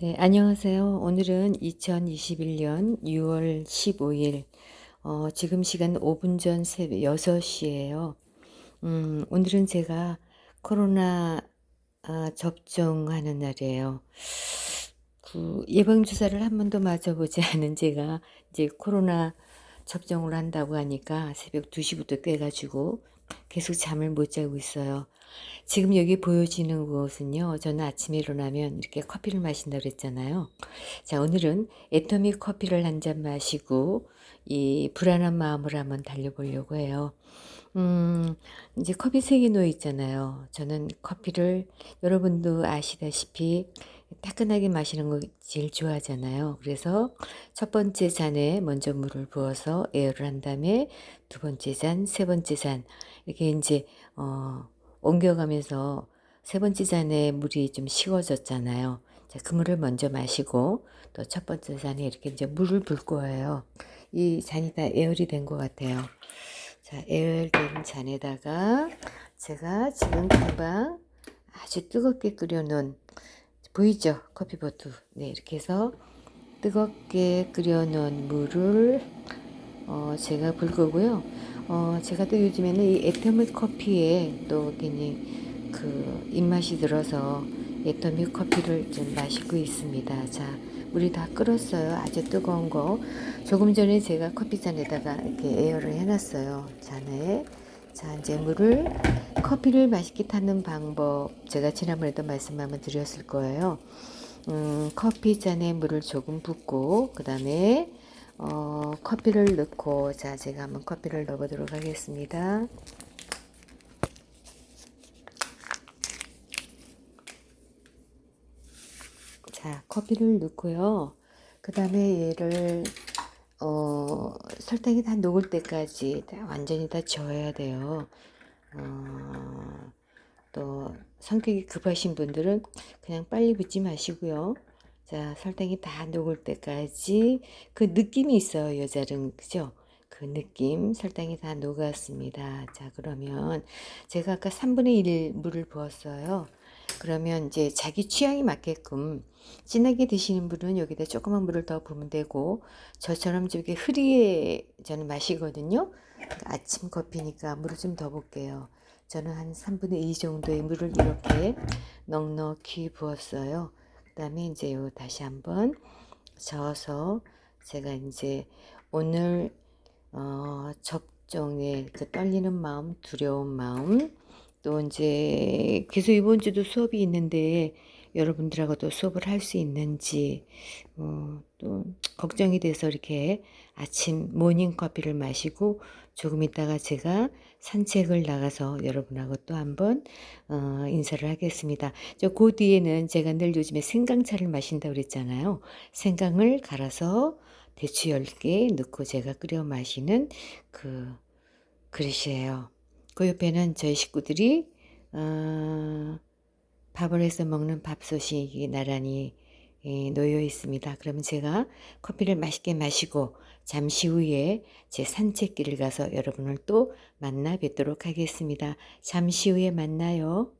네, 안녕하세요. 오늘은 2021년 6월 15일, 어, 지금 시간 5분 전 새벽 6시예요. 음, 오늘은 제가 코로나 아, 접종하는 날이에요. 그 예방주사를 한 번도 맞아보지 않은 제가 이제 코로나 접종을 한다고 하니까 새벽 2시부터 깨가지고 계속 잠을 못 자고 있어요. 지금 여기 보여지는 곳은요. 저는 아침에 일어나면 이렇게 커피를 마신다고 그랬잖아요. 자, 오늘은 애터미 커피를 한 잔 마시고 이 불안한 마음을 한번 달려보려고 해요. 음, 이제 커피 색이 놓여 있잖아요. 저는 커피를 여러분도 아시다시피 따끈하게 마시는 거 제일 좋아하잖아요. 그래서 첫 번째 잔에 먼저 물을 부어서 에어를 한 다음에 두 번째 잔, 세 번째 잔 이렇게 이제 어 옮겨가면서 세 번째 잔에 물이 좀 식어졌잖아요. 자, 그 물을 먼저 마시고 또 첫 번째 잔에 이렇게 이제 물을 붓 거예요. 이 잔이 다 에어리 된 것 같아요. 자, 에어된 잔에다가 제가 지금 금방 아주 뜨겁게 끓여놓은 보이죠? 커피버터. 네, 이렇게 해서 뜨겁게 끓여놓은 물을 어, 제가 불 거고요. 어, 제가 또 요즘에는 이 애터미 커피에 또 괜히 그 입맛이 들어서 애터미 커피를 좀 마시고 있습니다. 자, 물이 다 끓었어요. 아주 뜨거운 거. 조금 전에 제가 커피잔에다가 이렇게 에어를 해놨어요. 잔에. 자, 이제 물을 커피를 맛있게 타는 방법 제가 지난번에도 말씀 한번 드렸을 거예요. 음, 커피 잔에 물을 조금 붓고 그 다음에 어, 커피를 넣고 자 제가 한번 커피를 넣어보도록 하겠습니다. 자 커피를 넣고요. 그 다음에 얘를 어, 설탕이 다 녹을 때까지 다 완전히 다 저어야 돼요. 어, 또 성격이 급하신 분들은 그냥 빨리 붓지 마시고요. 자, 설탕이 다 녹을 때까지 그 느낌이 있어요, 여자는. 그죠? 그 느낌, 설탕이 다 녹았습니다. 자, 그러면 제가 아까 3분의 1 물을 부었어요. 그러면 이제 자기 취향에 맞게끔 진하게 드시는 분은 여기다 조그만 물을 더 부으면 되고 저처럼 저기 흐리게 저는 마시거든요. 아침 커피니까 물을 좀더 볼게요. 저는 한 3분의 2 정도의 물을 이렇게 넉넉히 부었어요. 그 다음에 이제 요 다시 한번 저어서 제가 이제 오늘 어, 접종에 그 떨리는 마음, 두려운 마음, 또 이제 계속 이번 주도 수업이 있는데 여러분들하고도 수업을 할 수 있는지 어, 또 걱정이 돼서 이렇게 아침 모닝 커피를 마시고 조금 있다가 제가 산책을 나가서 여러분하고 또 한번 어, 인사를 하겠습니다. 저 그 뒤에는 제가 늘 요즘에 생강차를 마신다고 그랬잖아요. 생강을 갈아서 대추 10개 넣고 제가 끓여 마시는 그 그릇이에요. 그 옆에는 저희 식구들이 어, 밥을 해서 먹는 밥솥이 나란히 예, 놓여 있습니다. 그러면 제가 커피를 맛있게 마시고 잠시 후에 제 산책길을 가서 여러분을 또 만나 뵙도록 하겠습니다. 잠시 후에 만나요.